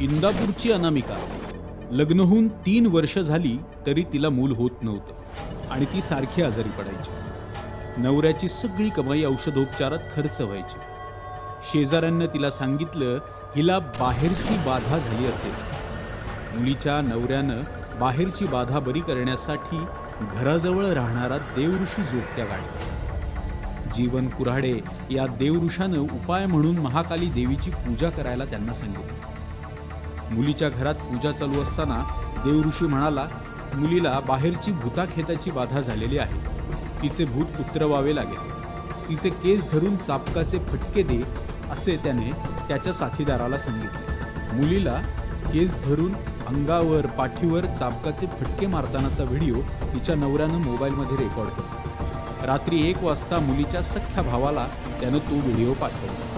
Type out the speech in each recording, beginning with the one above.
इंदापूरची अनामिका. लग्नहून तीन वर्ष झाली तरी तिला मूल होत नव्हतं आणि ती सारखी आजारी पडायची. नवऱ्याची सगळी कमाई औषधोपचारात खर्च व्हायची. शेजाऱ्यांना तिला सांगितलं हिला बाहेरची बाधा झाली असेल. मुलीच्या नवऱ्यानं बाहेरची बाधा बरी करण्यासाठी घराजवळ राहणारा देवऋषी जोगत्या काढला जीवन कुऱ्हाडे या देवऋषानं उपाय म्हणून महाकाली देवीची पूजा करायला त्यांना सांगितलं. मुलीच्या घरात पूजा चालू असताना देवऋषी म्हणाला मुलीला बाहेरची भूताखेताची बाधा झालेली आहे. तिचे भूत उतरवावे लागेल. तिचे केस धरून चापकाचे फटके दे असे त्याने त्याच्या साथीदाराला सांगितले. मुलीला केस धरून अंगावर पाठीवर चापकाचे फटके मारतानाचा व्हिडिओ तिच्या नवऱ्यानं मोबाईलमध्ये रेकॉर्ड केला. रात्री एक वाजता मुलीच्या सख्ख्या भावाला त्यानं तो व्हिडिओ पाठवला.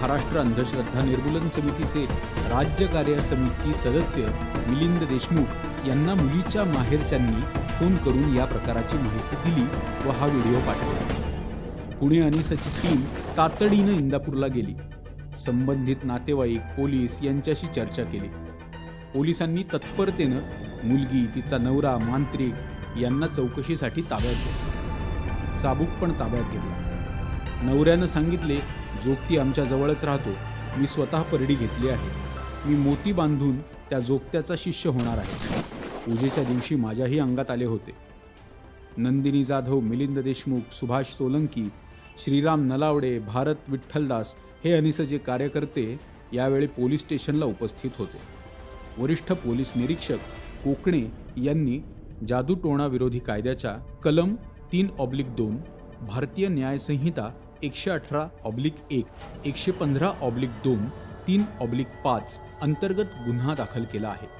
महाराष्ट्र अंधश्रद्धा निर्मूलन समितीचे राज्य कार्य समिती सदस्य मिलिंद देशमुख यांना मुलीच्या माहेरच्यांनी फोन करून या प्रकाराची माहिती दिली व हा व्हिडिओ पाठवला. पुणे अनिसाची टीम तातडीनं इंदापूरला गेली. संबंधित नातेवाईक पोलीस यांच्याशी चर्चा केली. पोलिसांनी तत्परतेनं मुलगी तिचा नवरा मांत्रिक यांना चौकशीसाठी ताब्यात घेतला. चाबूक पण ताब्यात घेतला. नवऱ्यानं सांगितले जोगती आमच्या जवळच राहतो मी स्वतः परडी घेतली आहे. मी मोती बांधून त्या जोगत्याचा शिष्य होणार आहे. पूजेच्या दिवशी माझ्याही अंगात आले होते. नंदिनी जाधव मिलिंद देशमुख सुभाष सोलंकी श्रीराम नलावडे भारत विठ्ठलदास हे अनिसचे कार्यकर्ते यावेळी पोलीस स्टेशनला उपस्थित होते. वरिष्ठ पोलीस निरीक्षक कोकणे यांनी जादूटोणा विरोधी कायद्याच्या कलम तीन ऑब्लिक दोन भारतीय न्यायसंहिता एकशे अठरा ऑब्लिक एक एकशे पंधरा ऑब्लिक दोन तीन ऑब्लिक पाच अंतर्गत गुन्हा दाखल केला आहे.